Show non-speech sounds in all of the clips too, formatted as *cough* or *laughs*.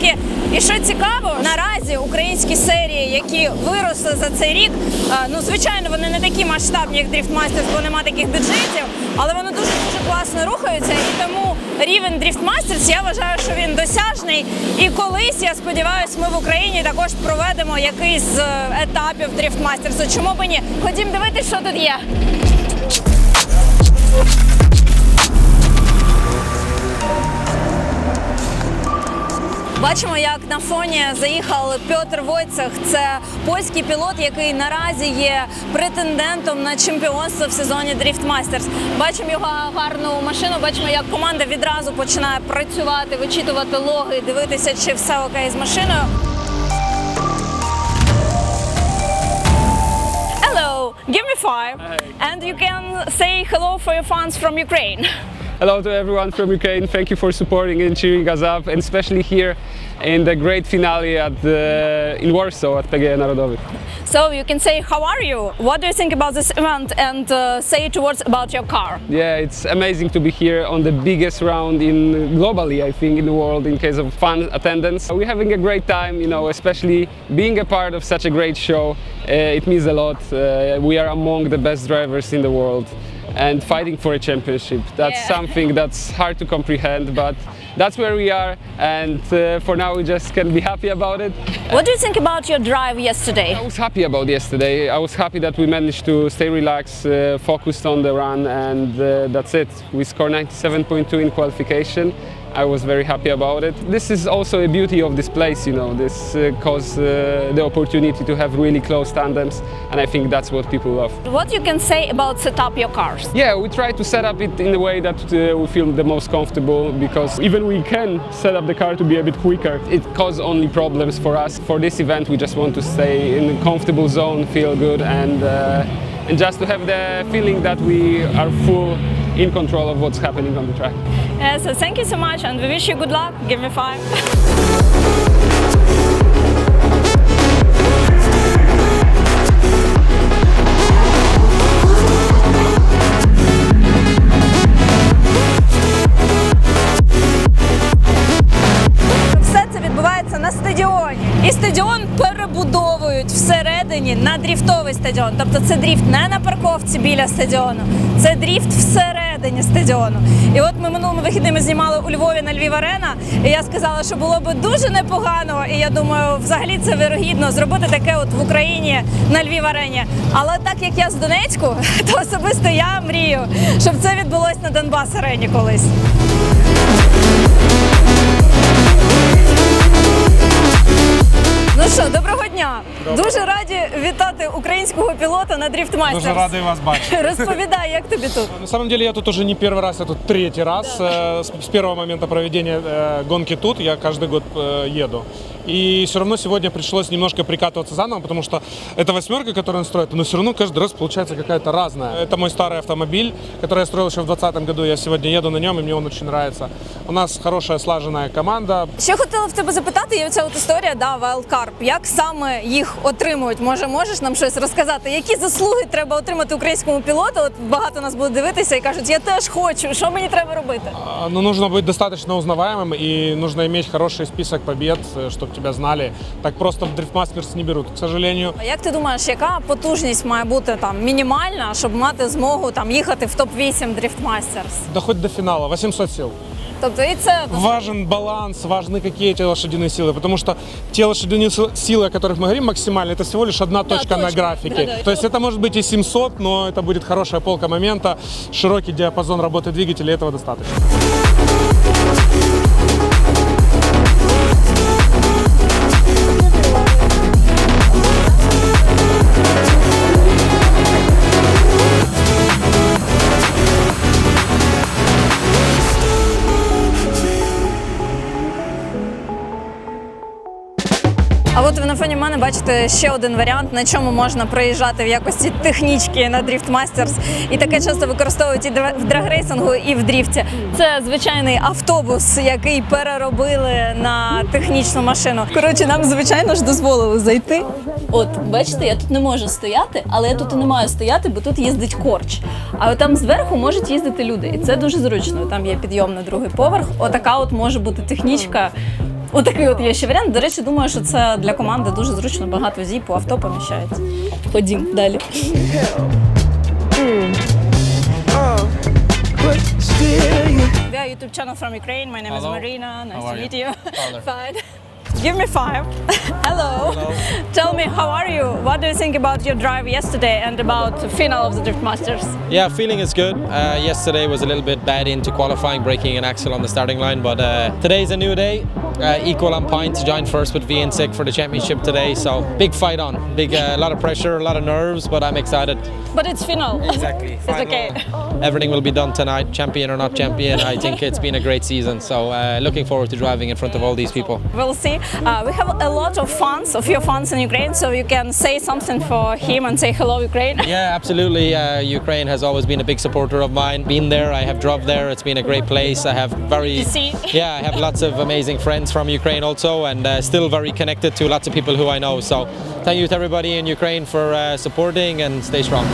цікаві. І що цікаво, наразі українські серії, які виросли за цей рік, е, ну звичайно, вони не такі масштабні, як Drift бо нема таких бюджетів, але вони дуже дуже класно рухаються. І тому рівень Masters, я вважаю, що він досяжний. І колись я сподіваюся, ми в Україні також проведемо якийсь з е, етапів Masters. Чому б ні? Ходім дивитись, що тут є. Бачимо, як на фоні заїхав Петр Войцех. Це польський пілот, який наразі є претендентом на чемпіонство в сезоні Drift Masters. Бачимо його гарну машину. Бачимо, як команда відразу починає працювати, вичитувати логи, дивитися, чи все окей з машиною. Hello, give me five, and you can say hello for your fans from Ukraine. Hello to everyone from Ukraine. Thank you for supporting and cheering us up, and especially here in the great finale at the, in Warsaw at PGE Narodowy. So you can say how are you? What do you think about this event and uh, say two words about your car? Yeah, it's amazing to be here on the biggest round in globally, I think, in the world in case of fan attendance. We're having a great time, you know, especially being a part of such a great show. Uh, it means a lot. Uh, we are among the best drivers in the world. And fighting for a championship. That's Yeah. something that's hard to comprehend, but that's where we are. And uh, for now, we just can be happy about it. What do you think about your drive yesterday? I was happy about yesterday. I was happy that we managed to stay relaxed, uh, focused on the run, and uh, that's it. We scored 97.2 in qualification. I was very happy about it. This is also a beauty of this place, you know. This uh, caused uh, the opportunity to have really close tandems, and I think that's what people love. What you can say about set up your cars? Yeah, we try to set up it in a way that uh, we feel the most comfortable because even we can set up the car to be a bit quicker. It causes only problems for us. For this event, we just want to stay in a comfortable zone, feel good, and uh, and just to have the feeling that we are full in control of what's happening on the track. Uh, so thank you so much and we wish you good luck. Give me five. Все це відбувається на стадіоні. І стадіон перебудовують всередині на дріфтовий стадіон. Тобто це дріфт не на парковці біля стадіону, це дріфт всередині стадіону. І от ми минулими вихідними знімали у Львові на Львів Арена. І я сказала, що було би дуже непогано. І я думаю, взагалі це вирогідно зробити таке от в Україні на Львів Арені. Але так як я з Донецьку, *laughs* то особисто я мрію, щоб це відбулось на Донбас Арені колись. Ну що, доброго дня! Дуже раді вітати українського пілота на Drift Masters. Дуже радий вас бачити. Розповідай, *laughs* як тобі тут? На самом деле я тут уже не первый раз, я тут третий раз. Э, С, с первого момента проведения э, гонки тут я каждый год э, еду. И все равно сегодня пришлось немножко прикатываться заново, потому что эта восьмерка, которую он строит, но все равно каждый раз получается какая-то разная. Это мой старый автомобиль, который я строил еще в 2020 году. Я сегодня еду на нем, и мне он очень нравится. У нас хорошая слаженная команда. Ще хотіла в тебе запитати, є оця от історія, да, Wildcarp. Як саме їх отримують? Може, можеш нам щось розказати? Які заслуги треба отримати українському пілоту? От багато нас буде дивитися і кажуть, я теж хочу. Що мені треба робити? А, Ну, нужно быть достаточно узнаваемым и нужно иметь хороший список побед, чтобы тебя знали. Так просто в Drift Masters не берут, к сожалению. А як ти думаєш, яка потужність має бути там мінімальна, щоб мати змогу там їхати в топ 8 Drift Masters? Да хоть до финала, 800 сил. Тобто і це Важен баланс, важны какие эти лошадиные силы, потому что те лошадиные сил- силы, о которых мы говорим максимально, это всего лишь одна точка, на точка. графике. Да-да, То есть это может быть и 700, но это будет хорошая полка момента, широкий диапазон работы двигателя, и этого достаточно. А от ви на фоні мене бачите ще один варіант, на чому можна проїжджати в якості технічки на Drift Masters. І таке часто використовують і в драгрейсингу, і в дріфті. Це звичайний автобус, який переробили на технічну машину. Коротше, нам звичайно ж дозволили зайти. От, бачите, я тут не можу стояти, але я тут і не маю стояти, бо тут їздить корч. А там зверху можуть їздити люди, і це дуже зручно. Там є підйом на другий поверх. Отака от може бути технічка. Отакий от є ще варіант. До речі, думаю, що це для команди дуже зручно, багато зі по авто поміщається. Ходім далі. We are YouTube channel from Ukraine. My name Hello. is Marina. Nice How to are meet you? you. Father. Fine. Give me five. Hello. Tell me, how are you? What do you think about your drive yesterday and about the final of the Drift Masters? Yeah, feeling is good. Uh, yesterday was a little bit bad into qualifying, breaking an axle on the starting line, but uh, today's a new day. Uh, equal on points, joined first with V Sick for the championship today. So big fight on, big a lot of pressure, a lot of nerves, but I'm excited. But it's final. *laughs* Exactly. It's okay. Everything will be done tonight, champion or not champion. I think it's been a great season. So uh, looking forward to driving in front of all these people. We'll see. Uh, we have a lot of fans, of your fans in Ukraine, so you can say something for him and say hello, Ukraine. *laughs* Yeah, absolutely. Uh, Ukraine has always been a big supporter of mine. Been there, I have drove there. It's been a great place. I have very yeah, I have lots of amazing friends from Ukraine also, and uh, still very connected to lots of people who I know. So thank you to everybody in Ukraine for uh, supporting and stay strong.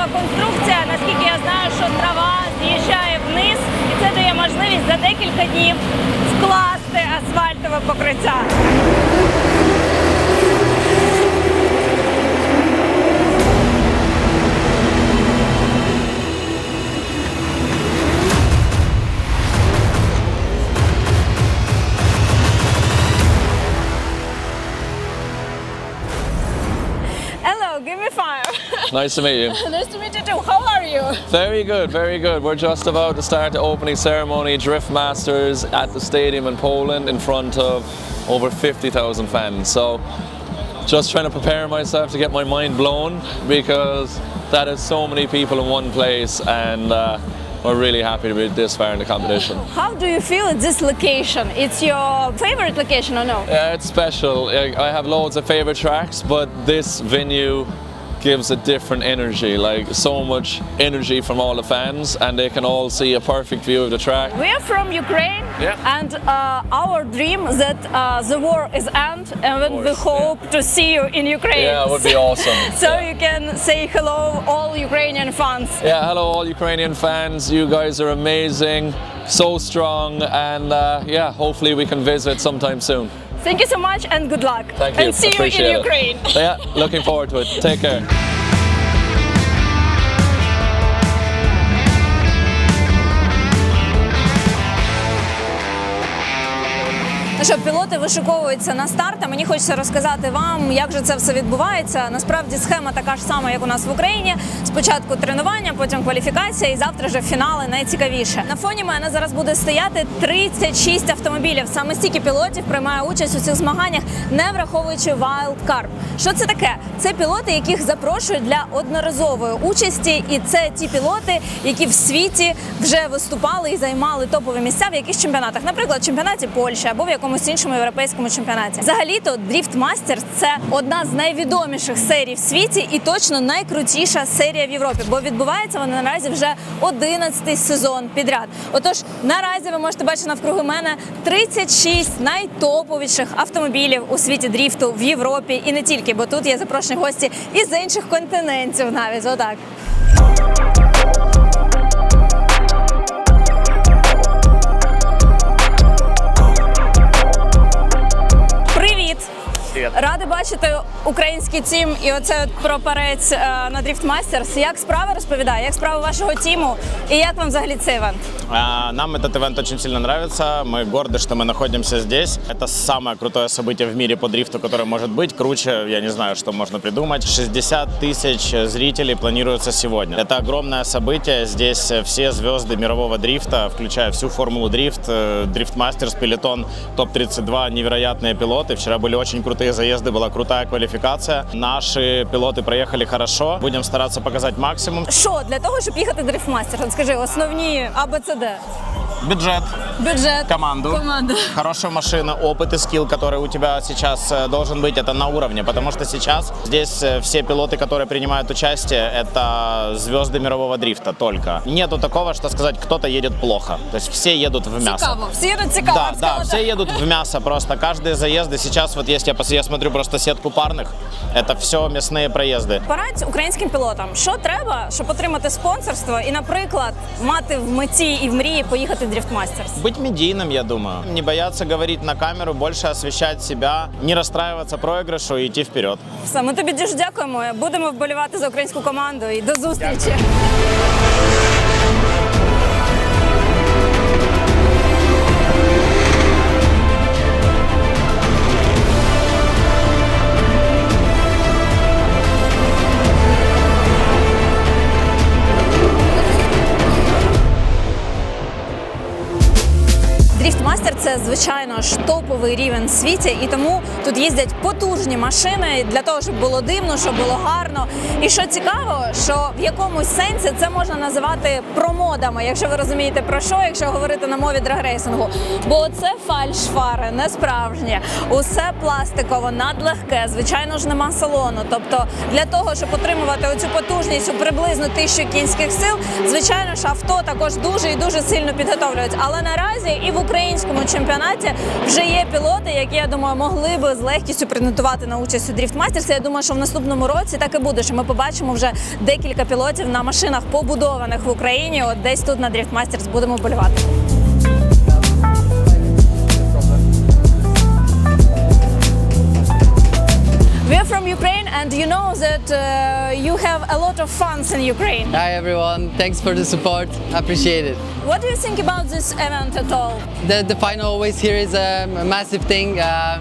Цікава конструкція. Наскільки я знаю, що трава з'їжджає вниз, і це дає можливість за декілька днів скласти асфальтове покриття. Nice to meet you. *laughs* nice to meet you too. How are you? Very good, very good. We're just about to start the opening ceremony, Drift Masters, at the stadium in Poland in front of over 50,000 fans. So, just trying to prepare myself to get my mind blown because that is so many people in one place, and uh, we're really happy to be this far in the competition. *laughs* How do you feel at this location? It's your favorite location or no? Yeah, it's special. I I have loads of favorite tracks, but this venue gives a different energy, like so much energy from all the fans, and they can all see a perfect view of the track. We are from Ukraine, Yeah. and uh, our dream that uh, the war is end, and then we course, hope to see you in Ukraine. Yeah, it would be awesome. *laughs* So Yeah. you can say hello, all Ukrainian fans. Yeah, hello, all Ukrainian fans. You guys are amazing, so strong, and uh, yeah, hopefully we can visit sometime soon. Thank you so much, and good luck. Thank you. And see you Appreciate in it. Ukraine. Yeah, looking forward to it. Take care. *laughs* Ну що, пілоти вишиковуються на старт. А мені хочеться розказати вам, як же це все відбувається. Насправді схема така ж сама, як у нас в Україні. Спочатку тренування, потім кваліфікація, і завтра вже фінали найцікавіше. На фоні мене зараз буде стояти 36 автомобілів. Саме стільки пілотів приймає участь у цих змаганнях, не враховуючи Wildcard. Що це таке? Це пілоти, яких запрошують для одноразової участі, і це ті пілоти, які в світі вже виступали і займали топові місця в якихось чемпіонатах, наприклад, чемпіонаті Польщі або в якомусь іншому європейському чемпіонаті. Взагалі-то Masters – це одна з найвідоміших серій в світі і точно найкрутіша серія в Європі, бо відбувається вона наразі вже 11-й сезон підряд. Отож, наразі ви можете бачити навкруги мене 36 найтоповіших автомобілів у світі дріфту в Європі і не тільки, бо тут є запрошені гості із інших континентів навіть отак. український тім і оце от про перець е, на Drift Masters. Як справи розповідає? Як справи вашого тіму? І як вам взагалі цей івент? А, Нам этот ивент очень сильно нравится. Мы горды, что мы находимся здесь. Это самое крутое событие в мире по дрифту, которое может быть. Круче, я не знаю, что можно придумать. 60 тысяч зрителей планируется сегодня. Это огромное событие. Здесь все звезды мирового дрифта, включая всю формулу дрифт, э, Дрифт Мастерс, Пелетон, топ-32, невероятные пилоты. Вчера были очень крутые заезды, была крутая квалификация. Наши пилоты проехали хорошо. Будем стараться показать максимум. Що для того, щоб їхати? От скажи, основні АБЦД. Бюджет, Бюджет. команду, Команда. хорошая машина, опыт и скилл, который у тебя сейчас э, должен быть, это на уровне, потому что сейчас здесь э, все пилоты, которые принимают участие, это звезды мирового дрифта только. Нету такого, что сказать, кто-то едет плохо. То есть все едут в мясо. Цікаво. Всі їдуть цікаво. Да, я б да, сказала все так. едут в мясо просто. Каждые заезды сейчас, вот есть, я, пос- я смотрю просто сетку парных, это все мясные проезды. Порадь українським пілотам, що треба, щоб отримати спонсорство і, наприклад, мати в меті і в мрії поїхати в Drift Masters? Быть медийным, я думаю. Не бояться говорить на камеру, больше освещать себя, не расстраиваться проигрышу и идти вперед. Все, ми тобі дуже дякуємо. Будемо вболівати за українську команду і до зустрічі. Дріфтмастер Звичайно ж топовий рівень в світі, і тому тут їздять потужні машини для того, щоб було дивно, щоб було гарно. І що цікаво, що в якомусь сенсі це можна називати промодами, якщо ви розумієте про що, якщо говорити на мові драгрейсингу. Бо це фальшфари, не справжнє, усе пластиково, надлегке, звичайно ж, нема салону. Тобто для того, щоб отримувати оцю потужність у приблизно тисячу кінських сил, звичайно ж, авто також дуже і дуже сильно підготовлюють. Але наразі і в українському чемпіонаті вже є пілоти, які я думаю могли би з легкістю претендувати на участь у дріфтмастерсі. Я думаю, що в наступному році так і буде. Що ми побачимо вже декілька пілотів на машинах побудованих в Україні. От десь тут на дріфтмастерс будемо болювати. We are from Ukraine, and you know that uh, you have a lot of fans in Ukraine. Hi everyone, thanks for the support. Appreciate it. What do you think about this event at all? The, the final always here is a, a massive thing. Uh,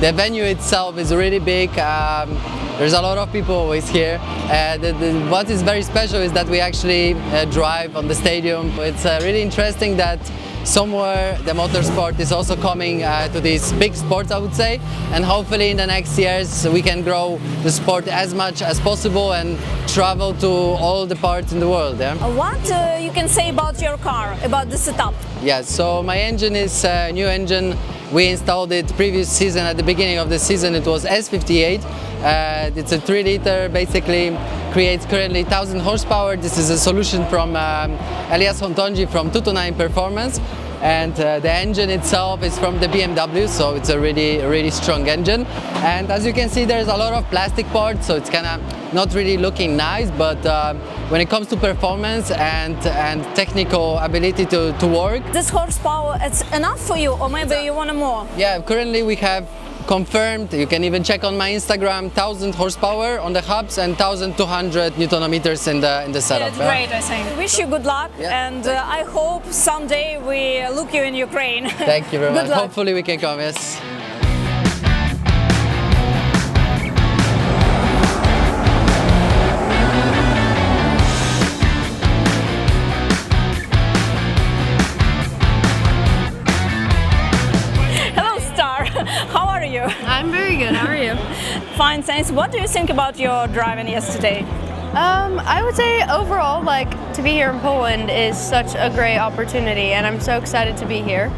the venue itself is really big. Um, there's a lot of people always here. Uh, the, the, what is very special is that we actually uh, drive on the stadium. It's uh, really interesting that somewhere the motorsport is also coming uh, to these big sports, I would say. And hopefully in the next years we can grow the sport as much as possible and travel to all the parts in the world. Yeah? What uh, you can say about your car, about the setup? Yeah, so my engine is a new engine. We installed it previous season at the beginning of the season. It was S58. Uh, it's a 3 liter, basically creates currently 1000 horsepower. This is a solution from um, Elias Hontonji from 229 Performance. And uh, the engine itself is from the BMW, so it's a really, really strong engine. And as you can see, there's a lot of plastic parts, so it's kind of not really looking nice. But uh, when it comes to performance and and technical ability to, to work, This horsepower, it's enough for you, or maybe you want more? yeah, currently we have confirmed. You can even check on my Instagram, 1000 horsepower on the hubs and 1200 newton meters in the in the setup. It's great, I think. Wish you good luck, Yeah. and uh, I hope someday we look you in Ukraine. Thank you very *laughs* much. luck. Hopefully we can come. Yes. Fine, thanks. What do you think about your driving yesterday? Um, I would say overall, like to be here in Poland is such a great opportunity, and I'm so excited to be here.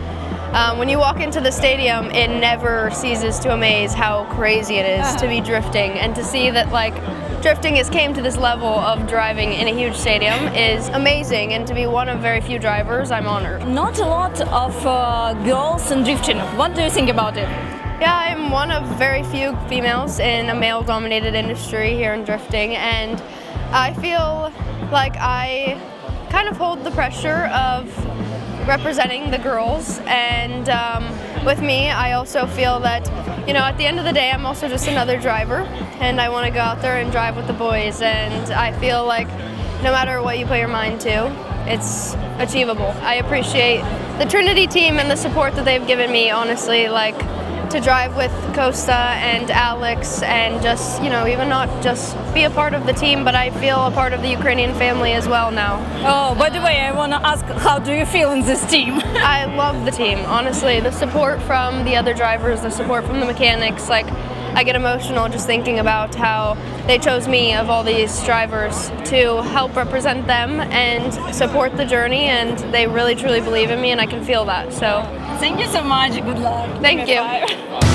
Um, when you walk into the stadium, it never ceases to amaze how crazy it is to be drifting, and to see that like drifting has came to this level of driving in a huge stadium is amazing. And to be one of very few drivers, I'm honored. Not a lot of uh, girls in drifting. What do you think about it? Yeah, I'm one of very few females in a male dominated industry here in drifting, and I feel like I kind of hold the pressure of representing the girls and um, with me. I also feel that, you know, at the end of the day, I'm also just another driver, and I want to go out there and drive with the boys. And I feel like no matter what you put your mind to, it's achievable. I appreciate the Trinity team and the support that they've given me, honestly, like to drive with Costa and Alex and just, you know, even not just be a part of the team, but I feel a part of the Ukrainian family as well now. Oh, by the way, I want to ask, how do you feel in this team? *laughs* I love the team, honestly. The support from the other drivers, the support from the mechanics, like I get emotional just thinking about how they chose me of all these drivers to help represent them and support the journey and they really truly believe in me and I can feel that. So, Thank you so much. Good luck. Thank you.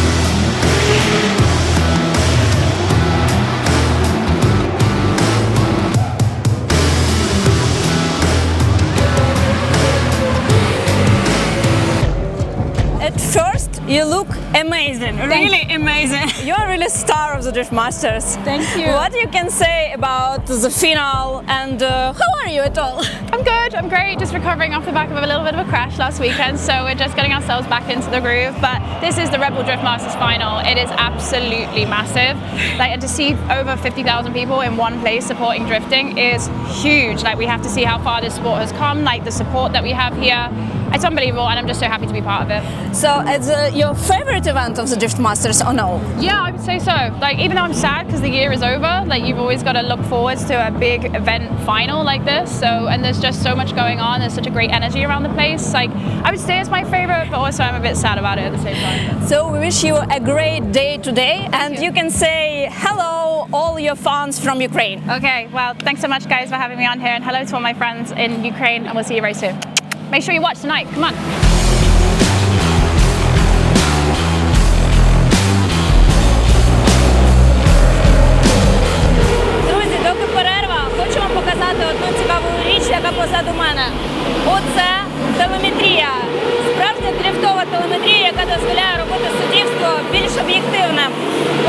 You look amazing, really amazing. *laughs* You are really star of the Drift Masters. Thank you. What you can say about the final and uh, how are you at all? *laughs* I'm good, I'm great, just recovering off the back of a little bit of a crash last weekend, so we're just getting ourselves back into the groove. But this is the Rebel Drift Masters final. It is absolutely massive. Like and to see over 50,000 people in one place supporting drifting is huge. Like we have to see how far this sport has come, like the support that we have here. It's unbelievable and I'm just so happy to be part of it. So, it's uh, your favorite event of the Drift Masters or no? Yeah, I would say so. Like, even though I'm sad because the year is over, like, you've always got to look forward to a big event final like this. So, and there's just so much going on. There's such a great energy around the place. Like, I would say it's my favorite, but also I'm a bit sad about it at the same time. So, we wish you a great day today and you can say hello, all your fans from Ukraine. Okay, well, thanks so much, guys, for having me on here, and hello to all my friends in Ukraine, and we'll see you very soon. Make sure you watch tonight. Come on. Друзі, доки перерва, хочу вам показати одну цікаву річ, яка позаду мене. Оце телеметрія. Справжня дрифтова телеметрія, яка дозволяє робити суддівство більш об'єктивним.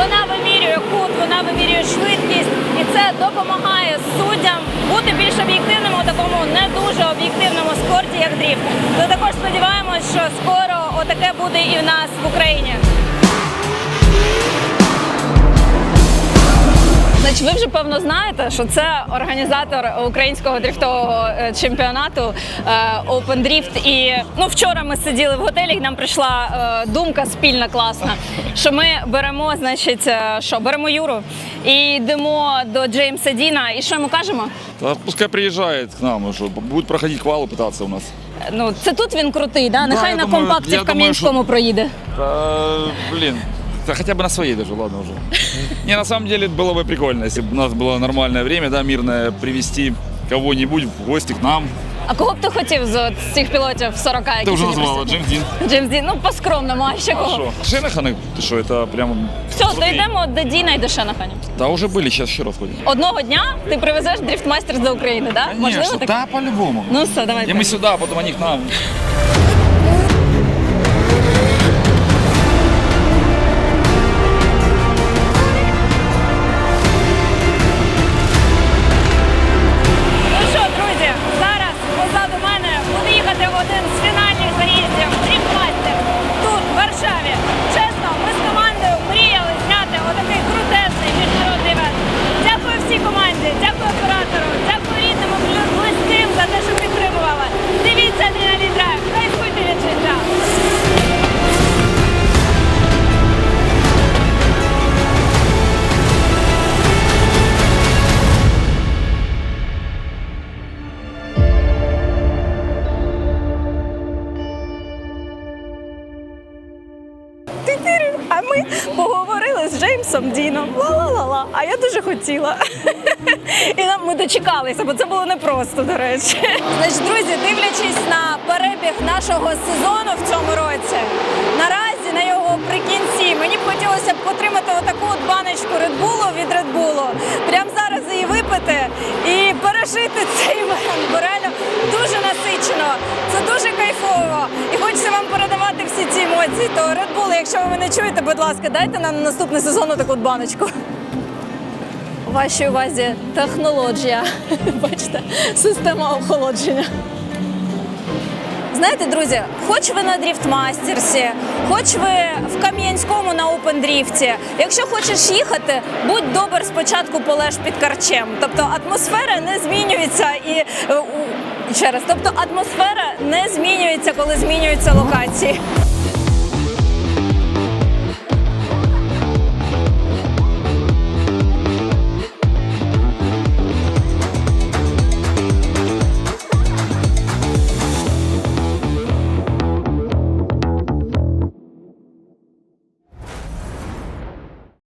Вона вимірює кут, вона вимірює швидкість, і це допомагає суддям бути більш об'єктивними у такому не дуже об'єктивному спорті, як дріфт. Ми також сподіваємось, що скоро отаке буде і в нас в Україні. Значить, ви вже певно знаєте, що це організатор українського дрифтового е, чемпіонату е, Open Drift. І ну вчора ми сиділи в готелі, і нам прийшла е, думка спільна класна, що ми беремо, значить, що беремо Юру і йдемо до Джеймса Діна. І що йому кажемо? Да, пускай приезжает к нам уже, будет проходить квалы пытаться у нас. Ну це тут він крутий, да? Нехай я на думаю- компакті в Кам'янському проїде. Да, блин, да хотя бы на своей даже, ладно уже. Не, на самом деле было бы прикольно, если бы у нас было нормальное время, да, мирное, привести кого-нибудь в гости к нам. А кого б ти хотів з от цих пілотів 40, які Ты уже сьогодні назвала, присутні? Джеймс Дин. Джеймс Дін, ну по-скромному, а ще кого? Хорошо. Шенаханы, ты что, это прям... Все, то крутые. йдемо до Діна і до Шенахані. Да, уже были, сейчас еще раз ходим. Одного дня ти привезеш дрифтмайстер до України, да? Можливо Конечно, так? да, по-любому. Ну все, давайте. И мы сюда, а потом они к нам. Ми поговорили з Джеймсом Діном. Ла-ла-ла-ла. А я дуже хотіла. І нам ми дочекалися, бо це було непросто, до речі. Значить, друзі, дивлячись на перебіг нашого сезону в цьому році, наразі мені б хотілося б отримати отаку от баночку Редбулу від Редбулу. Прямо зараз її випити і пережити цей івент. Бо реально дуже насичено. Це дуже кайфово. І хочеться вам передавати всі ці емоції. То Bull, якщо ви мене чуєте, будь ласка, дайте нам на наступний сезон таку от баночку. У вашій увазі технологія. *laughs* Бачите, система охолодження. Знаєте, друзі, хоч ви на дріфтмастерсі, хоч ви в Кам'янському на опендріфті, якщо хочеш їхати, будь добр, спочатку полеж під карчем. Тобто атмосфера не змінюється і е, ще раз, тобто атмосфера не змінюється, коли змінюються локації.